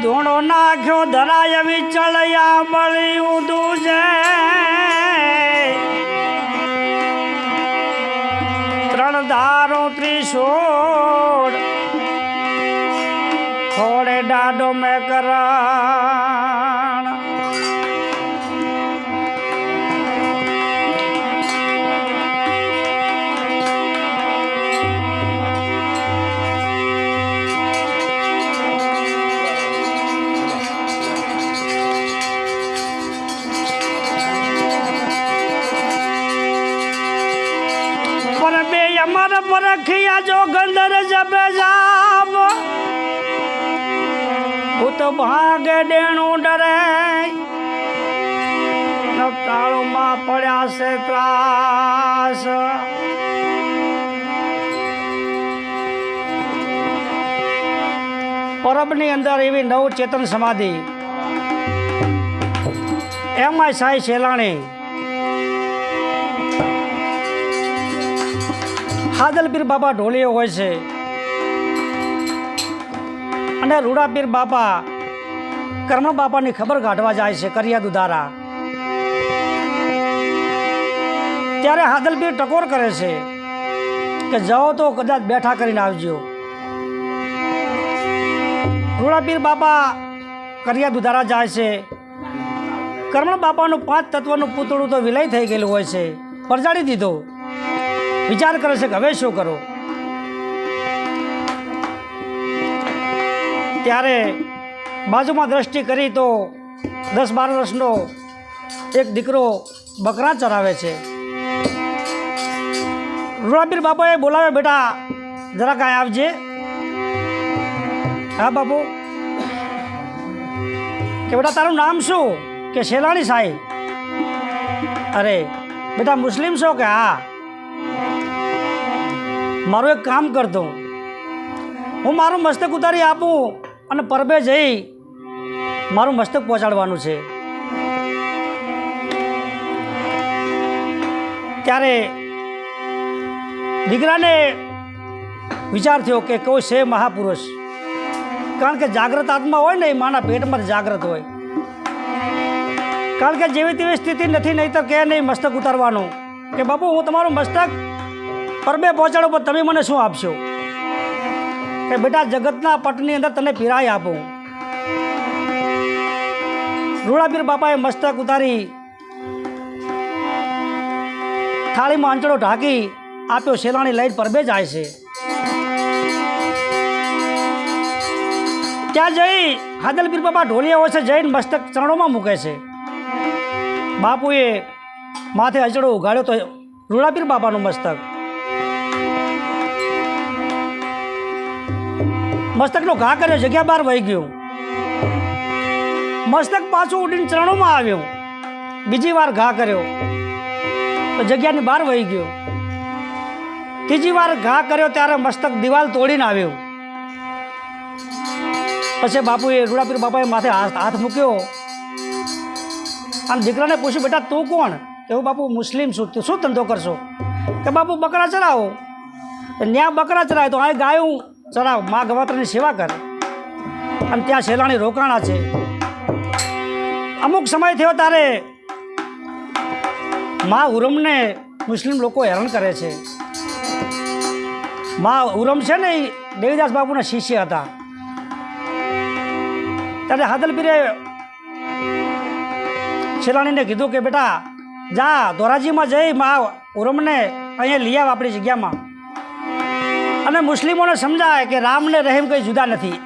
ધૂણો નાખ્યો ધરાય વિચળયા બળી ઊંધું છે. ત્રણ ધારો ત્રિશોળ ખોડે ડાડો મેં કરાણ અમાર પરખિયા જો ગંદર જપે જામ ભૂત ભાગે ડેણું ડરે. તાળુમાં પડ્યા છે ત્રાસ. પરબની અંદર એવી નવ ચેતન સમાધિ. એમ એમાંય સાઈ શેલાણી. હાદલપીર બાપા ઢોલીઓ હોય છે. અને રૂડાપીર બાપા કર્મણ બાપાની ખબર કાઢવા જાય છે કરિયા દુધારા ત્યારે હાદલપીર ટકોર કરે છે કે જાઓ તો કદાચ બેઠા કરીને આવજો. રૂડાપીર બાપા કરિયા દુધારા જાય છે. કર્મણ બાપાનું પાંચ તત્વનું પૂતળું તો વિલય થઈ ગયેલું હોય છે. પરજાડી દીધું. વિચાર કરે છે કે હવે શું કરું? ત્યારે બાજુમાં દ્રષ્ટિ કરી તો દસ બાર વર્ષનો એક દીકરો બકરા ચરાવે છે. રૂડાપીર બાપાએ બોલાવે, બેટા, જરા કાંઈ આવજે. હા, બાપુ. કે બેટા, તારું નામ શું? કે શેલાણી સાહેબ. અરે, બેટા, મુસ્લિમ છો કે? હા. મારું એક કામ કરતો હું મારું મસ્તક ઉતારી આપું અને પરબે જઈ મારું મસ્તક પહોંચાડવાનું છે. ત્યારે દીકરાને વિચાર થયો કે કોઈ છે મહાપુરુષ. કારણ કે જાગ્રત આત્મા હોય ને એ માના પેટમાં જાગ્રત હોય. કારણ કે જેવી તેવી સ્થિતિ નથી, નહીં તો કે નહીં મસ્તક ઉતારવાનું. કે બાપુ, હું તમારું મસ્તક પરબે પહોંચાડો પણ તમે મને શું આપશો? કે બેટા, જગતના પટની અંદર તને પીરાય આપું. રૂડાપીર બાપાએ મસ્તક ઉતારી, થાળીમાં આંચડો ઢાંકી આપ્યો, શેલાણી લઈને પરબે જાય છે. ત્યાં જઈ હાદલપીર બાપા ઢોલિયા હોય છે જઈને મસ્તક ચરણોમાં મૂકે છે. બાપુએ માથે અચડો ઉગાડ્યો તો રૂડાપીર બાપાનું મસ્તક મસ્તકનો ઘા કર્યો, જગ્યા બહાર વહી ગયું. મસ્તક પાછું ઉડીને ચરણોમાં આવ્યું. બીજી વાર ઘા કર્યો. તો જગ્યાની બહાર વહી ગયો. ત્રીજી વાર ઘા કર્યો ત્યારે મસ્તક દિવાલ તોડીને આવ્યું. પછી બાપુએ, રૂડાપીર બાપાએ માથે હાથ હાથ મૂક્યો. આમ દીકરાને પૂછ્યું, બેટા, તું કોણ? કે હું બાપુ, મુસ્લિમ છું. શું ધંધો કરશો? કે બાપુ, બકરા ચરાવો. ત્યાં બકરા ચરાવે, તો અહીં ગાયું. ચરાવ મા ગવાત્રની સેવા કર. અને ત્યાં શેલાણી રોકાણા છે. અમુક સમય થયો તારે મા ઉરમને મુસ્લિમ લોકો હેરાન કરે છે. મા ઉરમ છે ને દેવીદાસ બાપુના શિષ્ય હતા. ત્યારે હાદલપીરે શેલાણીને કીધું કે, બેટા, જા, ધોરાજીમાં જઈ, મા ઉરમને અહીંયા લઈ આવ આપણી જગ્યામાં. અને મુસ્લિમોને સમજાય કે રામ ને રહીમ કંઈ જુદા નથી.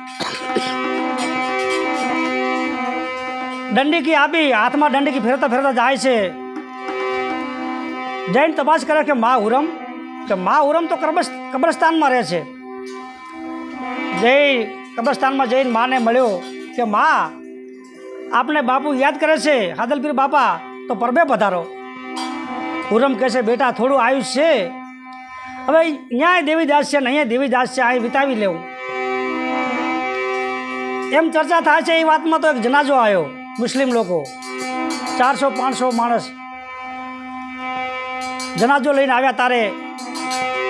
દંડીકી આપી, હાથમાં દંડીકી ફેરતા ફેરતા જાય છે. જૈન તપાસ કરે કે મા ઉરમ કે મા ઉરમ તો કબ્રસ્ત, કબ્રસ્તાનમાં રહે છે. જઈ કબ્રસ્તાનમાં જઈને માને મળ્યો કે મા, આપને બાપુ યાદ કરે છે, હાદલપીર બાપા, તો પરબે પધારો. ઉરમ કહે છે, બેટા, થોડું આયુષ છે હવે ન્યાય દેવીદાસ છે ને અહીંયા દેવીદાસ છે અહીં વિતાવી લેવું. એમ ચર્ચા થાય છે, એ વાતમાં તો એક જનાજો આવ્યો, મુસ્લિમ લોકો. ચારસો, પાંચસો માણસ. જનાજો લઈને આવ્યા તારે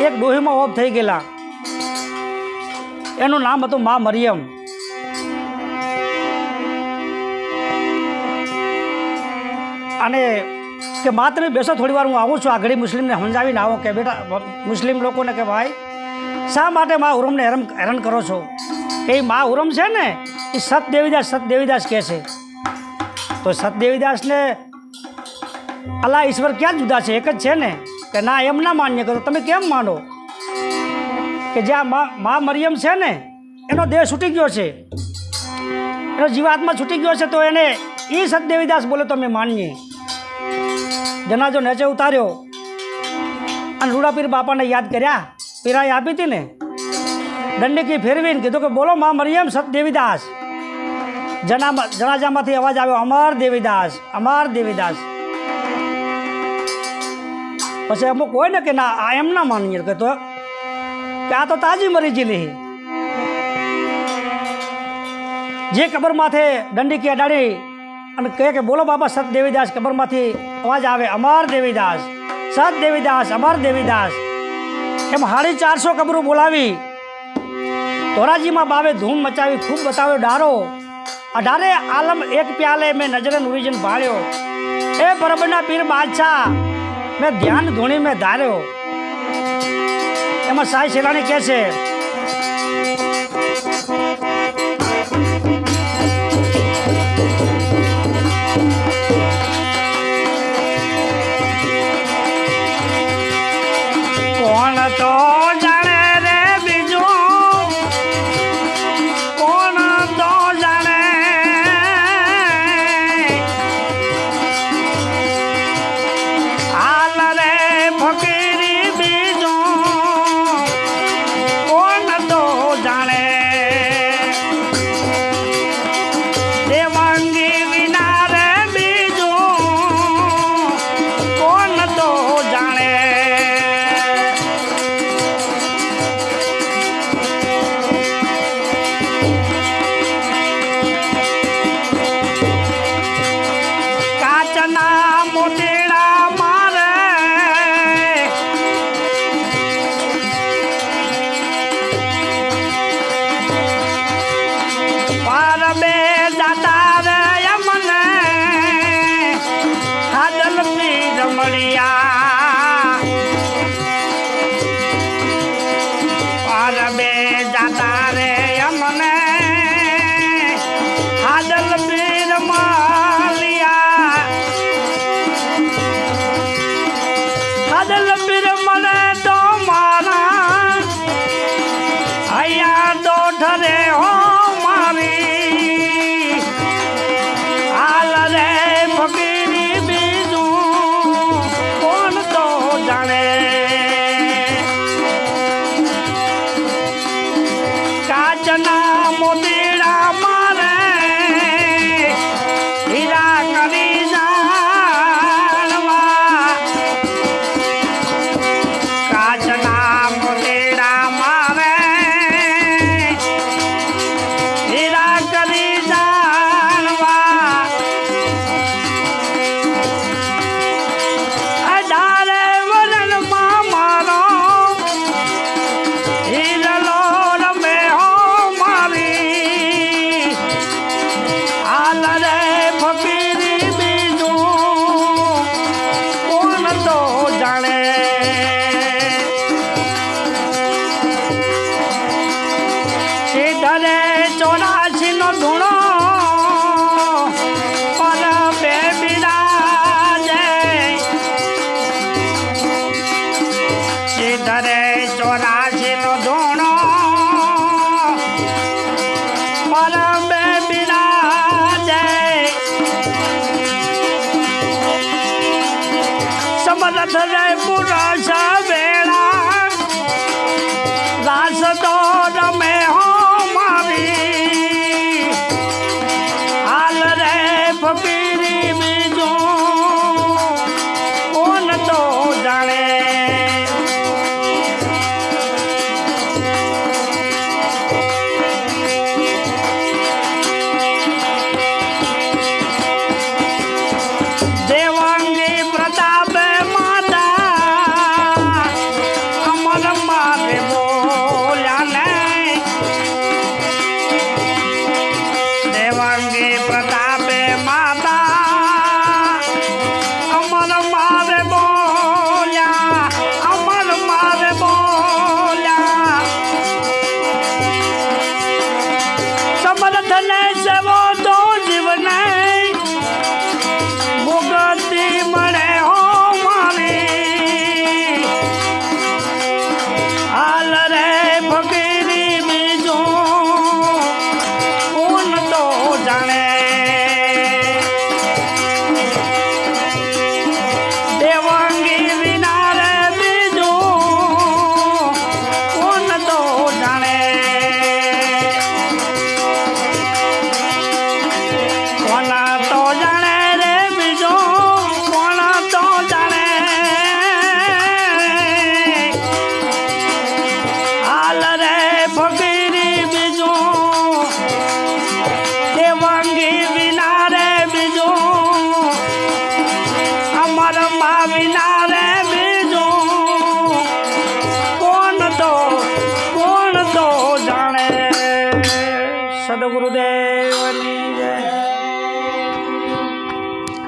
એક ડોહીમાં ઓફ થઈ ગયેલા. એનું નામ હતું મા મરિયમ. અને કે મા તમે બેસો થોડી વાર હું આવું છું. આ ઘડી મુસ્લિમને સમજાવીને આવો કે બેટા, મુસ્લિમ લોકોને કે ભાઈ, શા માટે મા ઉરમને હેરમ હેરાન કરો છો? એ મા ઉરમ છે ને, એ સતદેવીદાસ સતદેવીદાસ સત દેવીદાસ કહે છે. તો સતદેવીદાસને અલા ઈશ્વર ક્યાં જુદા છે? એક જ છે ને, કે ના, એમ ના માન્ય કરો. તમે કેમ માનો? કે જ્યાં મા મા મરિયમ છે ને, એનો દેહ છૂટી ગયો છે. એનો જીવાત્મા છૂટી ગયો છે, તો એને એ સતદેવીદાસ બોલે તો અમે માનીએ. જનાજો નેચે ઉતાર્યો. અને રૂડાપીર બાપાને યાદ કર્યા? પીરાએ આપી હતી ને? દંડીકી ફેરવીને કીધું કે બોલો મા મરિયમ સતદેવીદાસ જનામાં જનાજામાંથી અવાજ આવ્યો, અમર દેવીદાસ અમર દેવીદાસ. પછી અમુક હોય ને કે ના, આ એમ ના માનીએ કે તો કે આ તો તાજી મરી જીલી જે કબર માથે દંડીકી અડાડી અને કહે કે બોલો બાબા સત દેવીદાસ કબરમાંથી અવાજ આવે, અમર દેવીદાસ સત દેવીદાસ અમર દેવીદાસ. એમ સાડી ચારસો કબરો બોલાવી. ધોરાજીમાં બાવે ધૂમ મચાવી, ખૂબ બતાવ્યો, ડારો અઢારે આલમ એક પ્યાલે મેં નજરે નુરીજન ભાળ્યો. એ બરબના પીર બાદશાહ, મેં ધ્યાન ધૂણી મેં ધાર્યો. એમાં સાઈ શેલાણી કહે છે સમરથ રે પુરુષ વેળા રાસ તો રમે હો મારી. હાલ રે ફકીરી International.